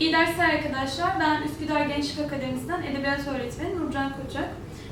İyi dersler arkadaşlar. Ben Üsküdar Gençlik Akademisi'nden Edebiyat Öğretmeni Nurcan Koçak.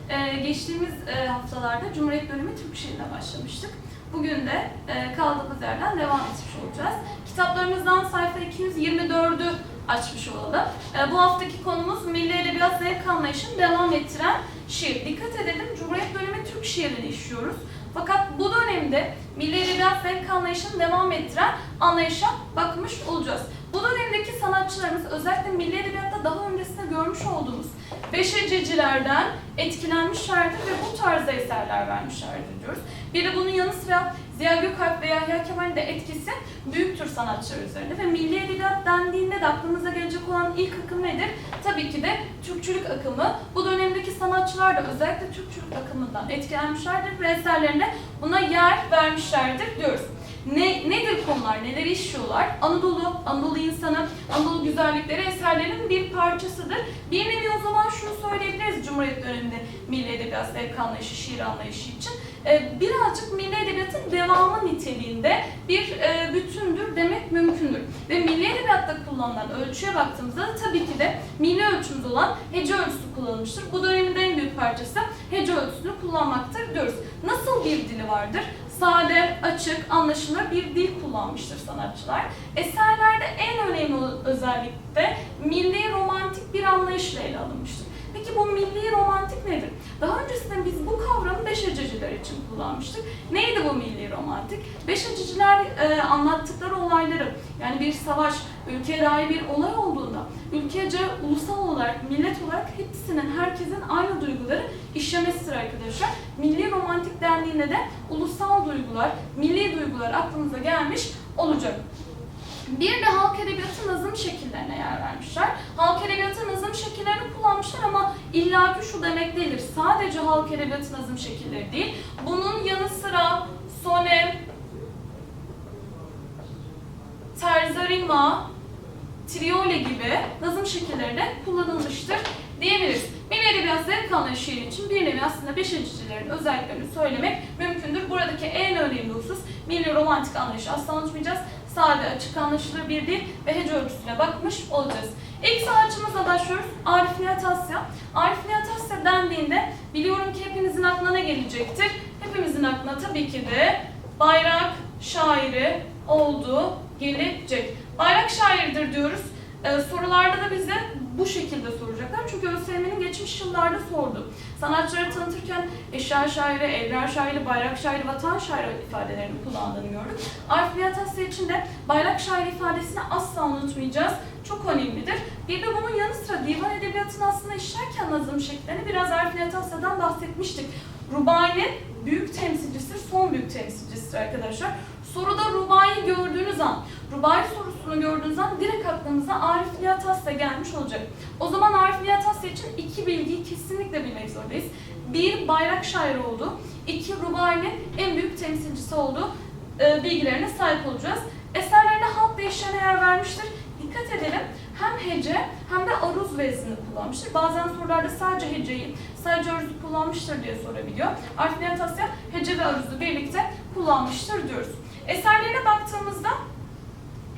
Ee, geçtiğimiz e, haftalarda Cumhuriyet Bölümü Türk Şiiri'ne başlamıştık. Bugün de e, kaldığımız yerden devam etmiş olacağız. Kitaplarımızdan sayfa 224'ü açmış olalım. E, bu haftaki konumuz Milli Edebiyat Zevk Anlayışı'nı devam ettiren şiir. Dikkat edelim Cumhuriyet Bölümü Türk Şiiri'ni işliyoruz. Fakat bu dönemde Milli Edebiyat Zevk Anlayışı'nı devam ettiren anlayışa bakmış olacağız. Bu dönemdeki sanatçılarımız özellikle Milli Edebiyat'ta daha öncesinde görmüş olduğumuz beşecicilerden etkilenmişlerdir ve bu tarzda eserler vermişlerdir diyoruz. Bir de bunun yanı sıra Ziya Gökalp ve Yahya Kemal'in de etkisi büyüktür sanatçılar üzerinde ve milli edebiyat dendiğinde de aklımıza gelecek olan ilk akım nedir? Tabii ki de Türkçülük akımı. Bu dönemdeki sanatçılar da özellikle Türkçülük akımından etkilenmişlerdir ve eserlerinde buna yer vermişlerdir diyoruz. Ne, nedir konular, neler işliyorlar? Anadolu, Anadolu insanı, Anadolu güzellikleri eserlerin bir parçasıdır. Bir nevi o zaman şunu söyleyebiliriz Cumhuriyet döneminde Milli Edebiyat zevk anlayışı, şiir anlayışı için. Ee, birazcık Milli Edebiyat'ın devamı niteliğinde bir e, bütündür demek mümkündür. Ve Milli Edebiyat'ta kullanılan ölçüye baktığımızda da tabii ki de milli ölçümüz olan hece ölçüsü kullanılmıştır. Bu dönemin en büyük parçası hece ölçüsünü kullanmaktır diyoruz. Nasıl bir dili vardır? sade, açık, anlaşılır bir dil kullanmıştır sanatçılar. Eserlerde en önemli özellik de milli romantik bir anlayışla ele alınmıştır. Peki bu milli romantik nedir? Daha öncesinde biz bu kavramı beşeciciler için kullanmıştık. Neydi bu milli romantik? Beşeciciler e, anlattıkları olayları, yani bir savaş, ülkeye dair bir olay olduğunda, ülkece ulusal olarak, millet olarak hepsinin, herkesin aynı duyguları işlemesidir arkadaşlar. Milli romantik dendiğinde de ulusal duygular, milli duygular aklımıza gelmiş olacak. Bir de halk edebiyatı nazım şekillerine yer vermişler. Halk edebiyatı nazım şekillerini kullanmışlar ama illaki şu demek değildir. Sadece halk edebiyatı nazım şekilleri değil. Bunun yanı sıra sone, terzarima, triole gibi nazım şekilleri de kullanılmıştır diyebiliriz. Milli Edebiyat Zevk Anlayışı şiir için bir nevi aslında beşecicilerin özelliklerini söylemek mümkündür. Buradaki en önemli husus milli romantik anlayışı asla unutmayacağız. Sade, açık, anlaşılır bir dil ve hece ölçüsüne bakmış olacağız. İlk sanatçımızla başlıyoruz. Arif Nihat Asya. Arif Nihat Asya dendiğinde biliyorum ki hepinizin aklına ne gelecektir? Hepimizin aklına tabii ki de bayrak şairi olduğu gelecek. Bayrak şairidir diyoruz. Ee, sorularda da bize bu şekilde soracaklar. Çünkü ÖSYM'nin geçmiş yıllarda sordu. Sanatçıları tanıtırken eşya şairi, evler şairi, bayrak şairi, vatan şairi ifadelerini kullandığını gördük. Arif Asya için de bayrak şairi ifadesini asla unutmayacağız. Çok önemlidir. Bir de bunun yanı sıra divan edebiyatını aslında işlerken nazım şekillerini biraz Arif Asya'dan bahsetmiştik. Rubai'nin büyük temsilcisidir, son büyük temsilcisidir arkadaşlar. Soruda Rubai'yi gördüğünüz an, Rubai sorusunu gördüğünüz an direkt aklınıza Arif Nihat Asya gelmiş olacak. O zaman Arif Nihat Asya için iki bilgiyi kesinlikle bilmek zorundayız. Bir, bayrak şairi oldu. İki, Rubai'nin en büyük temsilcisi olduğu e, bilgilerine sahip olacağız. Eserlerine halk değişlerine yer vermiştir. Dikkat edelim hem hece hem de aruz veznini kullanmıştır. Bazen sorularda sadece heceyi, sadece aruzu kullanmıştır diye sorabiliyor. Arif Nihat Asya hece ve aruzu birlikte kullanmıştır diyoruz. Eserlerine baktığımızda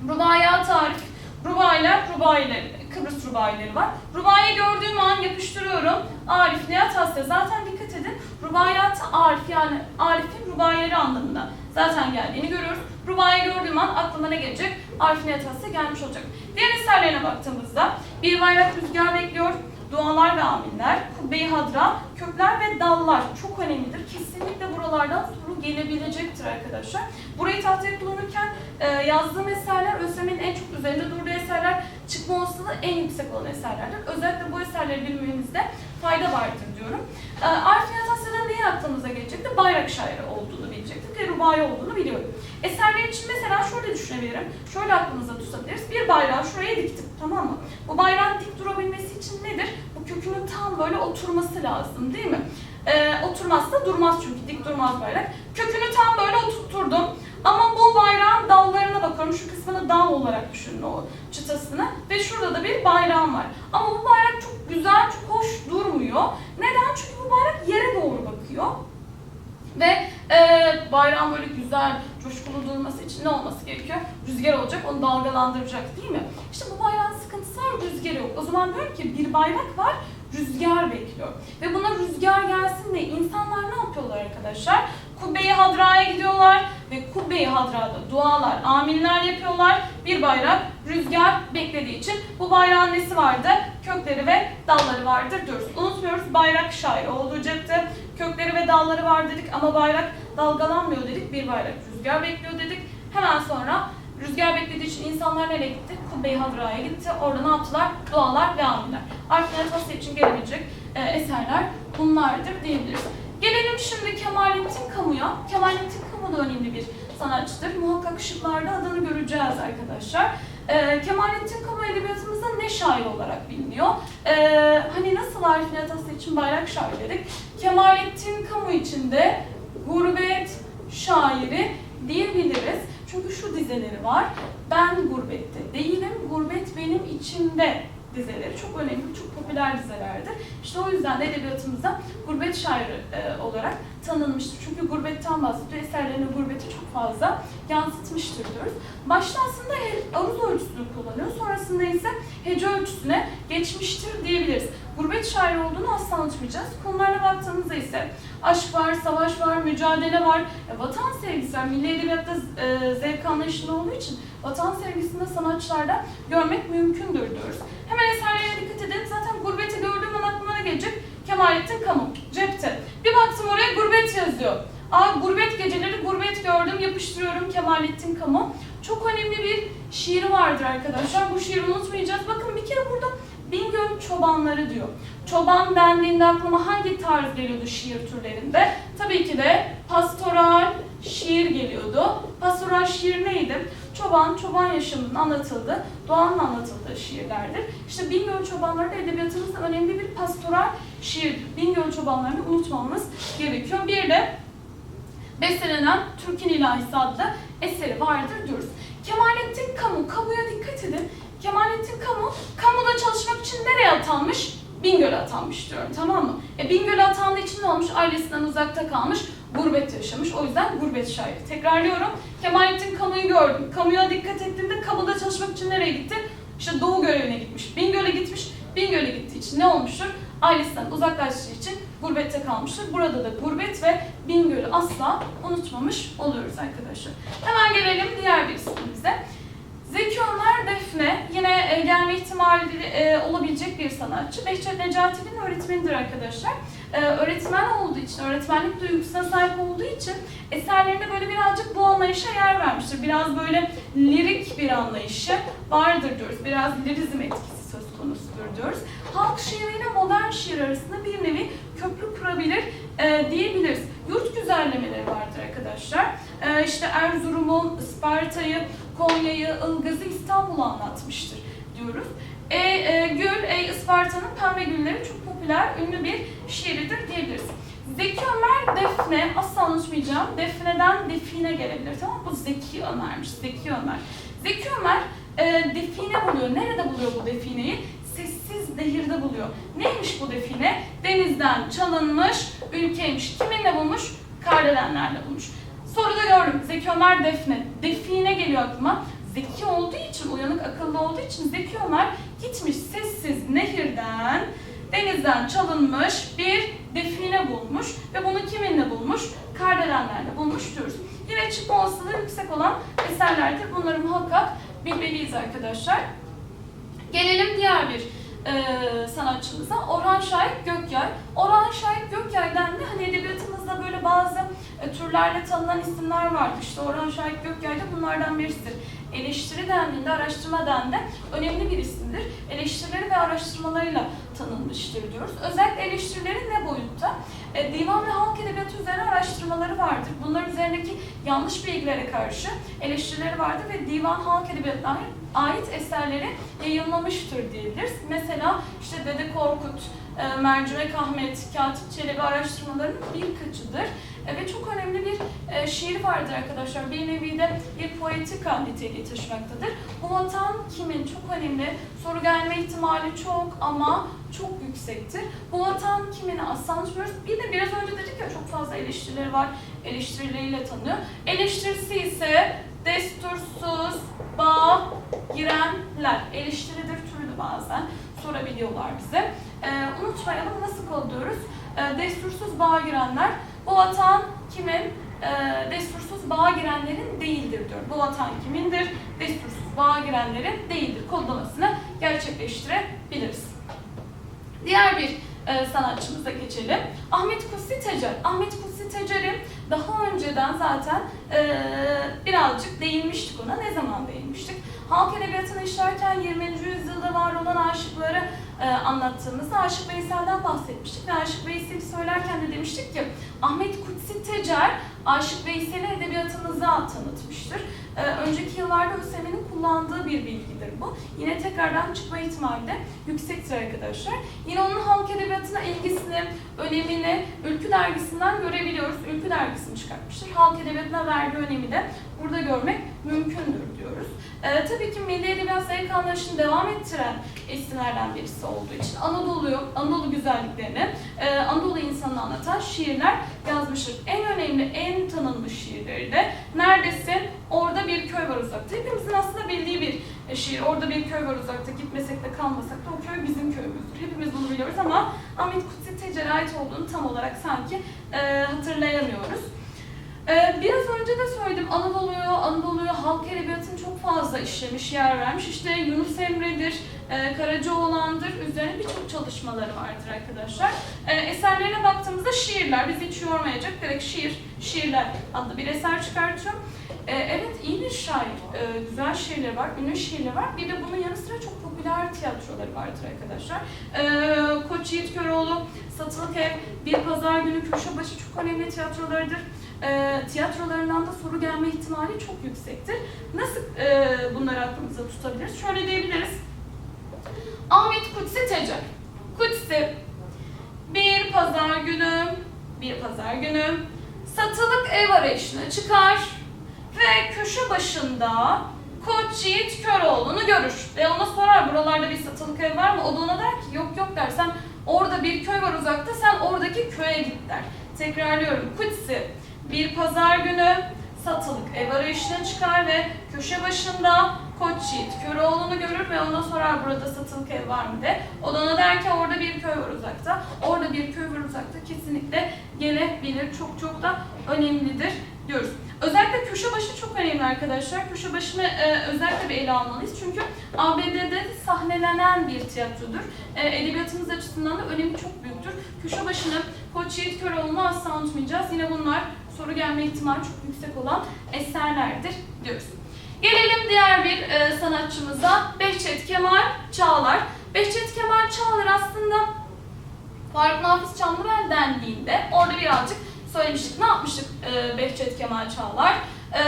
Rubaya tarif, Rubailer, Rubailer, Kıbrıs Rubaileri var. Rubaiyi gördüğüm an yapıştırıyorum. Arif Nihat Asya. Zaten dikkat edin. Rubayat Arif yani Arif'in Rubaileri anlamında zaten geldiğini görüyoruz. Rubaiyi gördüğüm an aklıma ne gelecek? Arif Nihat Asya gelmiş olacak. Diğer eserlerine baktığımızda Bir Bayrak Rüzgar Bekliyor, Dualar ve Aminler, Kubbe-i Hadra, Kökler ve Dallar çok önemlidir. Kesinlikle buralardan soru gelebilecektir arkadaşlar. Burayı tahtaya kullanırken e, yazdığım eserler ÖSYM'nin en çok üzerinde durduğu eserler çıkma olasılığı en yüksek olan eserlerdir. Özellikle bu eserleri bilmenizde fayda vardır diyorum. E, Arif Nihat Asya'dan neyi aklımıza gelecekti? Bayrak şairi olduğunu ve rubai olduğunu biliyorum. Eserler için mesela şöyle düşünebilirim. Şöyle aklımıza tutabiliriz. Bir bayrağı şuraya diktim tamam mı? Bu bayrağın dik durabilmesi için nedir? Bu kökünün tam böyle oturması lazım değil mi? Ee, oturmazsa durmaz çünkü dik durmaz bayrak. Kökünü tam böyle oturtturdum. Ama bu bayrağın dallarına bakıyorum. Şu kısmını dal olarak düşünün o çıtasını. Ve şurada da bir bayrağım var. Ama bu bayrak çok güzel, çok hoş durmuyor. Neden? Çünkü bu bayrak yere doğru bakıyor. Ve e, bayrağın böyle güzel, coşkulu durması için ne olması gerekiyor? Rüzgar olacak, onu dalgalandıracak değil mi? İşte bu bayrağın sıkıntısı O zaman diyorum ki bir bayrak var, rüzgar bekliyor. Ve buna rüzgar gelsin diye insanlar ne yapıyorlar arkadaşlar? Kubbe-i Hadra'ya gidiyorlar ve Kubbe-i Hadra'da dualar, aminler yapıyorlar. Bir bayrak rüzgar beklediği için bu bayrağın nesi vardı? Kökleri ve dalları vardır diyoruz. Unutmuyoruz bayrak şairi olacaktı. Kökleri ve dalları var dedik ama bayrak dalgalanmıyor dedik. Bir bayrak rüzgar bekliyor dedik. Hemen sonra rüzgar beklediği için insanlar nereye gitti? Kubbe-i Hadra'ya gitti. Orada ne yaptılar? Dualar ve aminler. Arif Tasya için gelebilecek e, eserler bunlardır diyebiliriz. Gelelim şimdi Kemalettin Kamu'ya. Kemalettin Kamu da önemli bir sanatçıdır. Muhakkak ışıklarda adını göreceğiz arkadaşlar. Ee, Kemalettin Kamu edebiyatımızda ne şair olarak biliniyor? Ee, hani nasıl Arif Nihat için bayrak şairi dedik. Kemalettin Kamu için de gurbet şairi diyebiliriz. Çünkü şu dizeleri var. Ben gurbette değilim, gurbet benim içimde dizeleri çok önemli, çok popüler dizelerdir. İşte o yüzden de edebiyatımızda gurbet şairi e, olarak tanınmıştır. Çünkü gurbetten bahsediyor, eserlerine gurbeti çok fazla yansıtmıştır diyoruz. Başta aslında aruz ölçüsünü kullanıyor, sonrasında ise hece ölçüsüne geçmiştir diyebiliriz. Gurbet şairi olduğunu asla unutmayacağız. Konularına baktığımızda ise aşk var, savaş var, mücadele var, e, vatan sevgisi var. Milli edebiyatta e, zevk anlayışında olduğu için vatan sevgisini sanatçılarda görmek mümkündür diyoruz. Eserlerine dikkat edin. Zaten gurbeti gördüğüm an aklıma ne gelecek? Kemalettin Kamu, cepte. Bir baktım oraya gurbet yazıyor. Aa gurbet geceleri gurbet gördüm, yapıştırıyorum Kemalettin Kamu. Çok önemli bir şiiri vardır arkadaşlar. Bu şiiri unutmayacağız. Bakın bir kere burada Bingöl çobanları diyor. Çoban dendiğinde aklıma hangi tarz geliyordu şiir türlerinde? Tabii ki de pastoral şiir geliyordu. Pastoral şiir neydi? Çoban, çoban yaşamının anlatıldığı, doğanın anlatıldığı şiirlerdir. İşte Bingöl çobanları da edebiyatımızda önemli bir pastoral şiirdir. Bingöl çobanlarını unutmamamız gerekiyor. Bir de bestelenen Türk'ün İlahisi adlı eseri vardır diyoruz. Kemalettin Kamu, Kamu'ya dikkat edin. Kemalettin Kamu, kamuda çalışmak için nereye atanmış? Bingöl'e atanmış diyorum tamam mı? E, Bingöl'e atandığı için ne olmuş? Ailesinden uzakta kalmış, gurbet yaşamış. O yüzden gurbet şairi. Tekrarlıyorum. Kemalettin Kamu'yu gördüm. Kamu'ya dikkat ettiğimde kamuda çalışmak için nereye gitti? İşte Doğu görevine gitmiş. Bingöl'e gitmiş. Bingöl'e gittiği için ne olmuştur? Ailesinden uzaklaştığı için gurbette kalmıştır. Burada da gurbet ve Bingöl'ü asla unutmamış oluyoruz arkadaşlar. Hemen gelelim diğer bir ismimize. Zeki Ömer Defne yine e, gelme ihtimali e, olabilecek bir sanatçı. Behçet Necati'nin öğretmenidir arkadaşlar. E, öğretmen olduğu için, öğretmenlik duygusuna sahip olduğu için eserlerinde böyle birazcık bu anlayışa yer vermiştir. Biraz böyle lirik bir anlayışı vardır diyoruz. Biraz lirizm etkisi söz konusudur diyoruz. Halk şiiriyle modern şiir arasında bir nevi köprü kurabilir diyebiliriz. Yurt güzellemeleri vardır arkadaşlar. İşte Erzurum'u, Isparta'yı, Konya'yı, Ilgaz'ı, İstanbul'u anlatmıştır diyoruz. E, e, Gül, Ey Isparta'nın pembe gülleri çok popüler, ünlü bir şiiridir diyebiliriz. Zeki Ömer Defne, asla unutmayacağım. Defne'den define gelebilir tamam? Bu Zeki Ömer'miş, Zeki Ömer. Zeki Ömer e, define buluyor. Nerede buluyor bu defineyi? Sessiz nehirde buluyor. Neymiş bu define? Denizden çalınmış, ülkeymiş. Kiminle bulmuş? Kardelenlerle bulmuş. Soruda gördüm. Zeki Ömer Defne. Define geliyor aklıma. Zeki olduğu için, uyanık akıllı olduğu için Zeki Ömer gitmiş sessiz nehirden, denizden çalınmış bir define bulmuş ve bunu kiminle bulmuş? Kardelenlerle bulmuş diyoruz. Yine çıkma olasılığı yüksek olan eserlerdir. Bunları muhakkak bilmeliyiz arkadaşlar. Gelelim diğer bir e, sanatçımıza Orhan Şahit Gökyay. Orhan Şahit Gökyay'dan da hani edebiyatımızda böyle bazı türlerle tanınan isimler vardır. İşte Orhan Şahit Gökyay da bunlardan birisidir. Eleştiri dendiğinde, araştırma dendiğinde önemli bir isimdir. Eleştirileri ve araştırmalarıyla tanınmıştır diyoruz. Özellikle eleştirileri ne boyutta? E, divan ve halk edebiyatı üzerine araştırmaları vardır. Bunların üzerindeki yanlış bilgilere karşı eleştirileri vardır ve divan halk edebiyatına ait eserleri yayınlamıştır diyebiliriz. Mesela işte Dede Korkut, e, Mercimek Ahmet, Katip Çelebi araştırmalarının birkaçıdır. E, ve çok önemli bir e, şiir vardır arkadaşlar. Bir nevi de bir poetika niteliği taşımaktadır. Bu vatan kimin? Çok önemli. Soru gelme ihtimali çok ama çok yüksektir. Bu vatan kimini asla unutmuyoruz. Bir de biraz önce dedik ya çok fazla eleştirileri var. Eleştirileriyle tanıyor. Eleştirisi ise destursuz, bağ, girenler. Eleştiridir türlü bazen. sorabiliyorlar bize. Ee, unutmayalım nasıl kodluyoruz? Ee, destursuz bağa girenler, bu vatan kimin? Ee, destursuz bağa girenlerin değildir diyor. Bu vatan kimindir? Destursuz bağa girenlerin değildir kodlamasını gerçekleştirebiliriz. Diğer bir e, sanatçımıza geçelim. Ahmet Kutsi Tecer. Ahmet Kutsi Tecer'i daha önceden zaten e, birazcık değinmiştik ona. Ne zaman değinmiştik? Halk edebiyatını işlerken 20. yüzyılda var olan aşıkları e, anlattığımızda Aşık Veysel'den bahsetmiştik. Ve Aşık Veysel'i söylerken de demiştik ki Ahmet Kutsi Tecer Aşık Veysel'i edebiyatımıza tanıtmıştır. E, önceki yıllarda ÖSYM'nin kullandığı bir bilgidir bu. Yine tekrardan çıkma ihtimali de yüksektir arkadaşlar. Yine onun halk edebiyatına ilgisini, önemini Ülkü dergisinden görebiliyoruz. Ülkü dergisini çıkartmıştır. Halk edebiyatına verdiği önemi de burada görmek mümkündür diyoruz. Ee, tabii ki milli edebiyat zevk anlayışını devam ettiren isimlerden birisi olduğu için Anadolu'yu, Anadolu güzelliklerini, e, Anadolu insanını anlatan şiirler yazmıştır. En önemli, en tanınmış şiirleri de Neredesin? Orada bir köy var uzakta. Hepimizin aslında bildiği bir e, şiir. Orada bir köy var uzakta. Gitmesek de kalmasak da o köy bizim köyümüzdür. Hepimiz bunu biliyoruz ama Ahmet Kutsi Tecer'e olduğunu tam olarak sanki e, hatırlayamıyoruz. Ee, biraz önce de söyledim Anadolu'yu, Anadolu'yu halk edebiyatını çok fazla işlemiş, yer vermiş. İşte Yunus Emre'dir, e, Karacaoğlan'dır, üzerine birçok çalışmaları vardır arkadaşlar. E, eserlerine baktığımızda şiirler, bizi hiç yormayacak, direkt şiir, şiirler adlı bir eser çıkartıyor. E, evet iyi bir şair, e, güzel şiirleri var, ünlü şiirleri var. Bir de bunun yanı sıra çok popüler tiyatroları vardır arkadaşlar. E, Koç Yiğit Köroğlu, Satılık Ev, Bir Pazar Günü, Köşebaşı çok önemli tiyatrolarıdır e, tiyatrolarından da soru gelme ihtimali çok yüksektir. Nasıl e, bunları aklımızda tutabiliriz? Şöyle diyebiliriz. Ahmet Kutsi Tecer. Kutsi bir pazar günü, bir pazar günü satılık ev arayışına çıkar ve köşe başında Koç Yiğit Köroğlu'nu görür. Ve ona sorar buralarda bir satılık ev var mı? O da ona der ki yok yok dersen orada bir köy var uzakta sen oradaki köye git der. Tekrarlıyorum. Kutsi bir pazar günü satılık ev arayışına çıkar ve köşe başında Koç Yiğit Köroğlu'nu görür ve ona sorar burada satılık ev var mı de. O da ona der ki orada bir köy var uzakta. Orada bir köy var uzakta kesinlikle gelebilir. Çok çok da önemlidir diyoruz. Özellikle köşe başı çok önemli arkadaşlar. Köşe başını e, özellikle bir ele almalıyız. Çünkü ABD'de sahnelenen bir tiyatrodur. E, edebiyatımız açısından da önemi çok büyüktür. Köşe başını Koç Yiğit Köroğlu'nu asla unutmayacağız. Yine bunlar soru gelme ihtimali çok yüksek olan eserlerdir diyoruz. Gelelim diğer bir e, sanatçımıza Behçet Kemal Çağlar. Behçet Kemal Çağlar aslında Faruk Nafiz Çamlıbel dendiğinde orada birazcık söylemiştik. Ne yapmıştık e, Behçet Kemal Çağlar? E,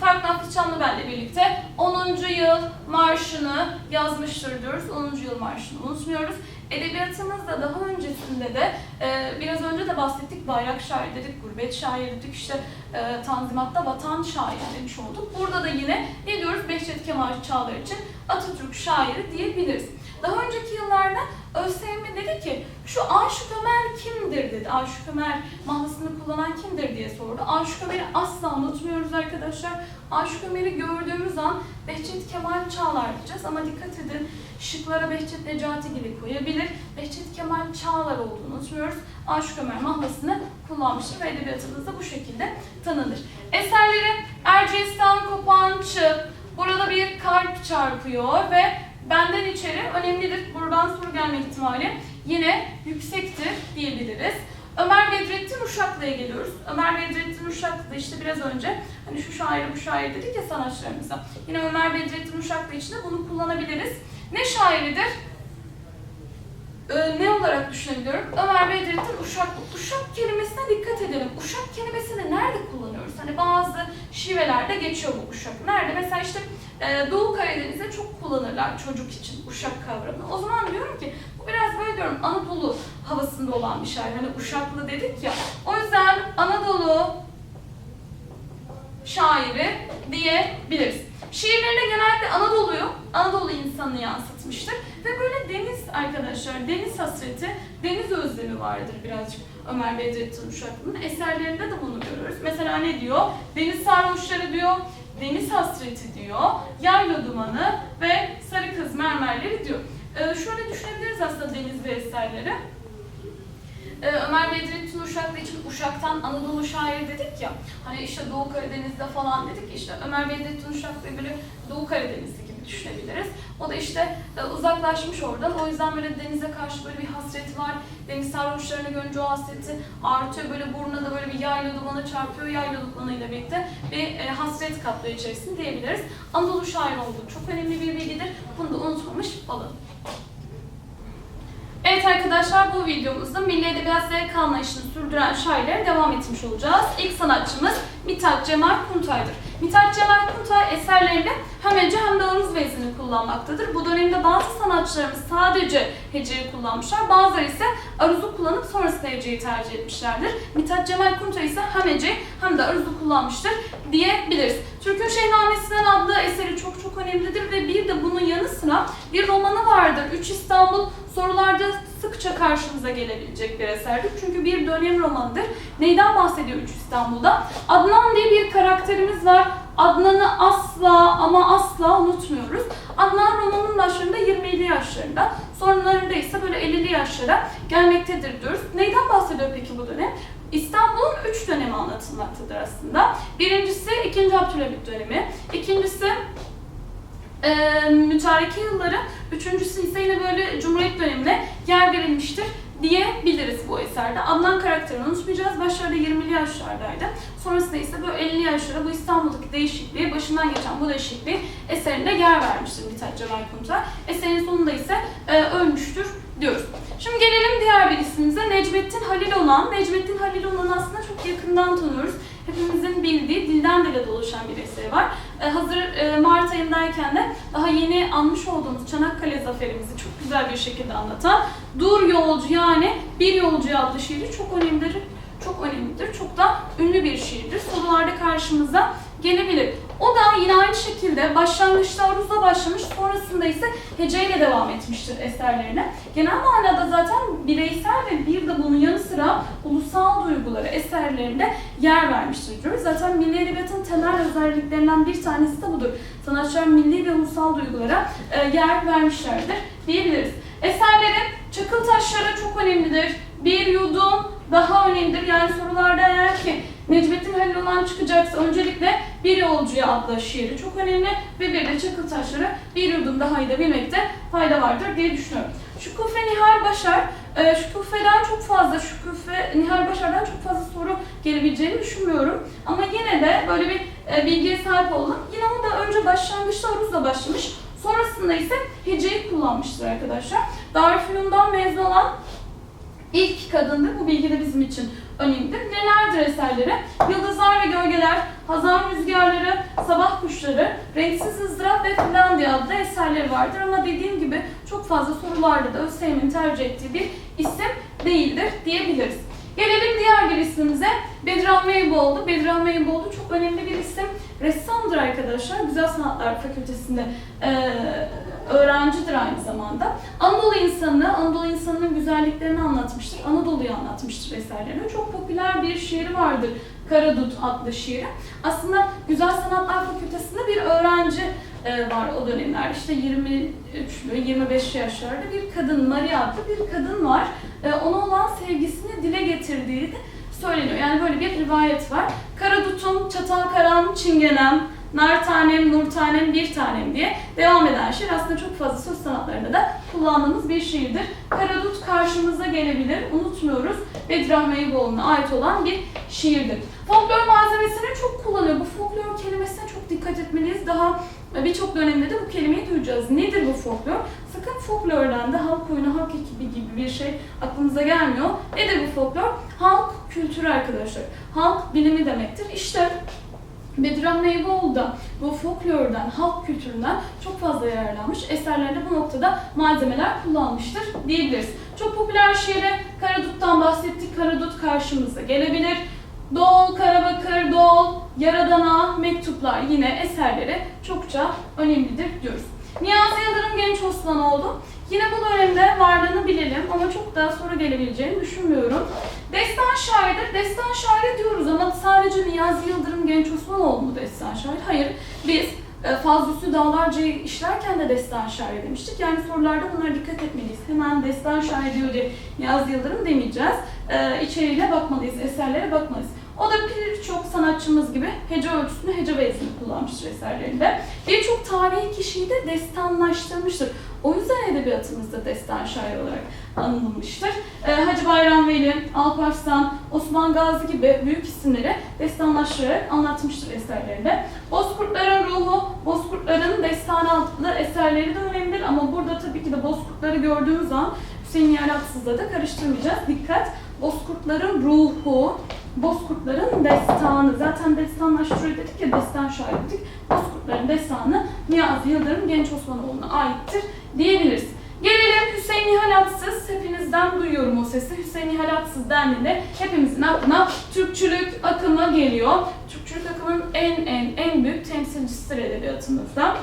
Faruk Nafiz Çamlıbel ile birlikte 10. yıl marşını yazmıştır diyoruz. 10. yıl marşını unutmuyoruz. Edebiyatımızda daha öncesinde de e, biraz önce de bahsettik bayrak şair dedik, gurbet şair dedik, işte e, Tanzimat'ta vatan şairi demiş olduk. Burada da yine ne diyoruz Behçet Kemal Çağlar için Atatürk şairi diyebiliriz. Daha önceki yıllarda ÖSYM dedi ki şu Aşık Ömer kimdir dedi. Aşık Ömer mahlasını kullanan kimdir diye sordu. Aşık Ömer'i asla unutmuyoruz arkadaşlar. Aşık Ömer'i gördüğümüz an Behçet Kemal Çağlar diyeceğiz ama dikkat edin şıklara Behçet Necati gibi koyabilir. Behçet Kemal Çağlar olduğunu unutmuyoruz. Aşık Ömer mahlasını kullanmıştır ve edebiyatımızda bu şekilde tanınır. Eserleri Erciyes'ten kopan çığ, burada bir kalp çarpıyor ve benden içeri önemlidir. Buradan soru gelme ihtimali yine yüksektir diyebiliriz. Ömer Bedrettin Uşaklı'ya geliyoruz. Ömer Bedrettin Uşaklı işte biraz önce hani şu şair bu şair dedik ya sanatçılarımıza. Yine Ömer Bedrettin Uşaklı için de bunu kullanabiliriz. Ne şairidir? Ee, ne olarak düşünebiliyorum? Ömer Bedrettin Uşaklı. Uşak kelimesine dikkat edelim. Uşak kelimesini nerede kullanıyoruz? Hani bazı şivelerde geçiyor bu uşak. Nerede? Mesela işte e, Doğu Karadeniz'de çok kullanırlar çocuk için uşak kavramını. O zaman diyorum ki bu biraz böyle diyorum Anadolu havasında olan bir şair. Hani uşaklı dedik ya. O yüzden Anadolu şairi diyebiliriz. Şiirlerinde genelde Anadolu'yu, Anadolu insanını yansıtmıştır. Ve böyle deniz arkadaşlar, deniz hasreti, deniz özlemi vardır birazcık Ömer Bedrettin Uşaklı'nın. Eserlerinde de bunu görüyoruz. Mesela ne diyor? Deniz sarhoşları diyor, deniz hasreti diyor, yayla dumanı ve sarı kız mermerleri diyor. Ee, şöyle düşünebiliriz aslında deniz ve eserleri. Ee, Ömer Bedrettin Uşaklı için Uşak'tan Anadolu şairi dedik ya. Hani işte Doğu Karadeniz'de falan dedik işte Ömer Bedrettin Uşaklı'yı böyle Doğu Karadenizli gibi düşünebiliriz. O da işte e, uzaklaşmış oradan. O yüzden böyle denize karşı böyle bir hasreti var. Deniz sarhoşlarını görünce o hasreti artıyor. Böyle burnuna da böyle bir yayla dumanı çarpıyor. Yayla dumanıyla birlikte bir e, hasret kaplıyor içerisinde diyebiliriz. Anadolu şairi olduğu çok önemli bir bilgidir. Bunu da unutmamış olalım. Arkadaşlar bu videomuzda Milli Edebiyat zevk anlayışını sürdüren şairlere devam etmiş olacağız. İlk sanatçımız Mithat Cemal Kuntay'dır. Mithat Cemal Kuntay eserlerinde hem hece hem de aruz vezini kullanmaktadır. Bu dönemde bazı sanatçılarımız sadece heceyi kullanmışlar, bazıları ise aruzu kullanıp sonrasında heceyi tercih etmişlerdir. Mithat Cemal Kuntay ise hem heceyi hem de aruzu kullanmıştır diyebiliriz. Türk'ün Şehnamesi'nden adlı eseri çok çok önemlidir ve bir de bunun yanı sıra bir romanı vardır. Üç İstanbul sorularda sıkça karşımıza gelebilecek bir eserdir. Çünkü bir dönem romanıdır. Neyden bahsediyor Üç İstanbul'da? Adnan diye bir karakterimiz var. Adnan'ı asla ama asla unutmuyoruz. Adnan romanın başlarında 20'li yaşlarında, sonralarında ise böyle 50'li yaşlara gelmektedir diyoruz. Neyden bahsediyor peki bu dönem? İstanbul'un üç dönemi anlatılmaktadır aslında. Birincisi 2. Abdülhamit dönemi, ikincisi e, mütareke yılları, üçüncüsü ise yine böyle Cumhuriyet dönemine yer verilmiştir diyebiliriz bu eserde. Adnan karakterini unutmayacağız. Başlarda 20'li yaşlardaydı. Sonrasında ise böyle 50'li yaşlara bu İstanbul'daki değişikliği, başından geçen bu değişikliği eserinde yer vermiştir Mithat Cemal Kuntay. Eserin sonunda ise e, ölmüştür diyoruz. Şimdi gelelim diğer bir ismimize Necmettin Halil olan. Necmettin Halil olan aslında çok yakından tanıyoruz. Hepimizin bildiği dilden dile dolaşan bir eseri var. Ee, hazır e, Mart ayındayken de daha yeni anmış olduğumuz Çanakkale zaferimizi çok güzel bir şekilde anlatan Dur Yolcu yani Bir Yolcu adlı şiiri çok önemlidir. Çok önemlidir. Çok da ünlü bir şiirdir. Sorularda karşımıza gelebilir. O da yine aynı şekilde başlangıçta aruzla başlamış, sonrasında ise heceyle devam etmiştir eserlerine. Genel manada zaten bireysel ve bir de bunun yanı sıra ulusal duyguları eserlerinde yer vermiştir diyoruz. Zaten milli edebiyatın temel özelliklerinden bir tanesi de budur. Sanatçılar milli ve ulusal duygulara e, yer vermişlerdir diyebiliriz. Eserlerin çakıl taşları çok önemlidir. Bir yudum daha önemlidir. Yani sorularda eğer ki Necmettin Halil olan çıkacaksa öncelikle Bir Yolcuya adlı şiiri çok önemli ve bir de Çakıl Taşları bir yudum daha iyi de bilmekte fayda vardır diye düşünüyorum. Şükufe Nihal Başar, e, Şükufe'den çok fazla, Şükufe Nihal Başar'dan çok fazla soru gelebileceğini düşünmüyorum. Ama yine de böyle bir e, bilgiye sahip olalım. Yine o da önce başlangıçta aruzla başlamış, sonrasında ise heceyi kullanmıştır arkadaşlar. Darülfünun'dan mezun olan ilk kadındır. Bu bilgi de bizim için önemlidir. Nelerdir eserleri? Yıldızlar ve Gölgeler, Hazan Rüzgarları, Sabah Kuşları, Renksiz Izdırap ve Finlandiya adlı eserleri vardır. Ama dediğim gibi çok fazla sorularda da ÖSYM'in tercih ettiği bir isim değildir diyebiliriz. Gelelim diğer bir ismimize. Meyboğlu. Bedran Meyboğlu çok önemli bir isim. Ressamdır arkadaşlar. Güzel Sanatlar Fakültesi'nde eee öğrencidir aynı zamanda. Anadolu insanı, Anadolu insanının güzelliklerini anlatmıştır. Anadolu'yu anlatmıştır eserlerini. Çok popüler bir şiiri vardır. Karadut adlı şiiri. Aslında Güzel Sanatlar Fakültesi'nde bir öğrenci e, var o dönemler. İşte 23'lü, 25 yaşlarda bir kadın, Maria adlı bir kadın var. E, ona olan sevgisini dile getirdiği söyleniyor. Yani böyle bir rivayet var. Karadutum, çatal karam, çingenem, nar tanem, nur tanem, bir tanem diye devam eden şiir aslında çok fazla söz sanatlarında da kullandığımız bir şiirdir. Karadut karşımıza gelebilir, unutmuyoruz. Bedrah Meyboğlu'na ait olan bir şiirdir. Folklor malzemesini çok kullanıyor. Bu folklor kelimesine çok dikkat etmeliyiz. Daha birçok dönemde de bu kelimeyi duyacağız. Nedir bu folklor? Sakın folklordan da halk oyunu, halk ekibi gibi bir şey aklınıza gelmiyor. Nedir bu folklor? Halk kültürü arkadaşlar. Halk bilimi demektir. İşte Bedirhan Meyveoğlu da bu folklordan, halk kültüründen çok fazla yararlanmış. Eserlerinde bu noktada malzemeler kullanmıştır diyebiliriz. Çok popüler şiiri Karadut'tan bahsettik. Karadut karşımıza gelebilir. Dol, Karabakır, Dol, Yaradan'a, Mektuplar yine eserleri çokça önemlidir diyoruz. Niyazi Yıldırım Genç Osmanoğlu. Yine bu dönemde bilelim ama çok daha soru gelebileceğini düşünmüyorum. Destan şairidir. Destan şairi diyoruz ama sadece Niyazi Yıldırım Genç Osmanoğlu mu destan şair? Hayır. Biz E, Fazlüsü Dağlarca'yı işlerken de destan şairi demiştik. Yani sorularda bunlara dikkat etmeliyiz. Hemen destan şairi diyor diye Niyazi Yıldırım demeyeceğiz. E, içeriğine bakmalıyız, eserlere bakmalıyız. O da birçok sanatçımız gibi hece ölçüsünü, hece vezini kullanmıştır eserlerinde. Birçok tarihi kişiyi de destanlaştırmıştır. O yüzden edebiyatımızda destan şair olarak anılmıştır. Ee, Hacı Bayram Veli, Alparslan, Osman Gazi gibi büyük isimleri destanlaştırarak anlatmıştır eserlerinde. Bozkurtların ruhu, Bozkurtların destanı adlı eserleri de önemlidir ama burada tabii ki de Bozkurtları gördüğümüz an Hüseyin Yaratsız'la da karıştırmayacağız. Dikkat! Bozkurtların ruhu, Bozkurtların destanı. Zaten destanlaştırıyor dedik ya, destan şair dedik. Bozkurtların destanı Niyazi Yıldırım Genç Osmanoğlu'na aittir diyebiliriz. Gelelim Hüseyin Nihal Atsız. Hepinizden duyuyorum o sesi. Hüseyin Nihal Atsız dendiğinde hepimizin aklına Türkçülük akımı geliyor. Türkçülük akımının en en en büyük temsilcisidir edebiyatımızda.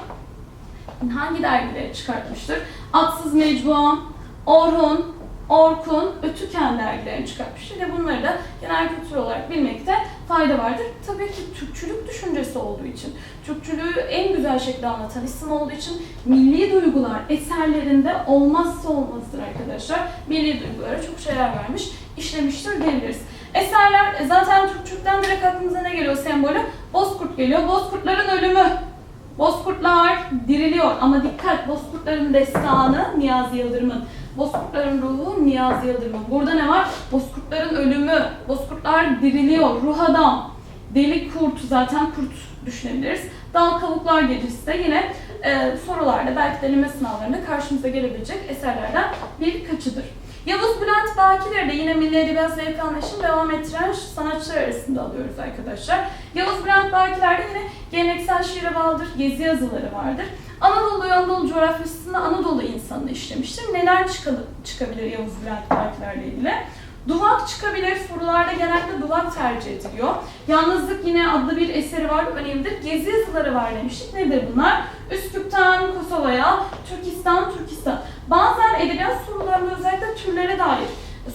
Hangi dergileri çıkartmıştır? Atsız Mecmuam, Orhun, Orkun, Ötüken dergilerini çıkartmıştır ve bunları da genel kültür olarak bilmekte fayda vardır. Tabii ki Türkçülük düşüncesi olduğu için, Türkçülüğü en güzel şekilde anlatan isim olduğu için milli duygular eserlerinde olmazsa olmazdır arkadaşlar. Milli duygulara çok şeyler vermiş, işlemiştir diyebiliriz. Eserler e, zaten Türkçülükten direkt aklımıza ne geliyor sembolü? Bozkurt geliyor. Bozkurtların ölümü. Bozkurtlar diriliyor ama dikkat Bozkurtların destanı Niyazi Yıldırım'ın. Bozkurtların ruhu Niyazi Yıldırım'ın. Burada ne var? Bozkurtların ölümü. Bozkurtlar diriliyor. Ruh adam. Deli kurt zaten kurt düşünebiliriz. Dal Kavuklar Gecesi de yine e, sorularda belki deneme sınavlarında karşımıza gelebilecek eserlerden birkaçıdır. Yavuz Bülent Bakileri de yine Milli Edebiyat Zevk anlayışını devam ettiren sanatçılar arasında alıyoruz arkadaşlar. Yavuz Bülent Bakiler'de yine geleneksel şiire bağlıdır, gezi yazıları vardır. Anadolu ve Anadolu coğrafyasında Anadolu insanını işlemiştir. Neler çıkabilir Yavuz Bülent Bakiler'le ilgili? Duvak çıkabilir. Sorularda genelde duvak tercih ediliyor. Yalnızlık yine adlı bir eseri var. Önemlidir. Gezi yazıları var demiştik. Nedir bunlar? Üsküp'ten Kosova'ya, Türkistan, Türkistan. Bazen edebiyat sorularında özellikle türlere dair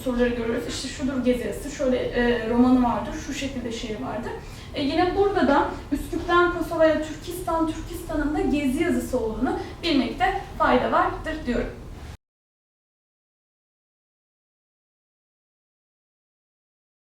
soruları görüyoruz. İşte şudur gezi yazısı, şöyle e, romanı vardır, şu şekilde şiir vardır. E, yine burada da Üsküp'ten Kosova'ya, Türkistan, Türkistan'ın da gezi yazısı olduğunu bilmekte fayda vardır diyorum.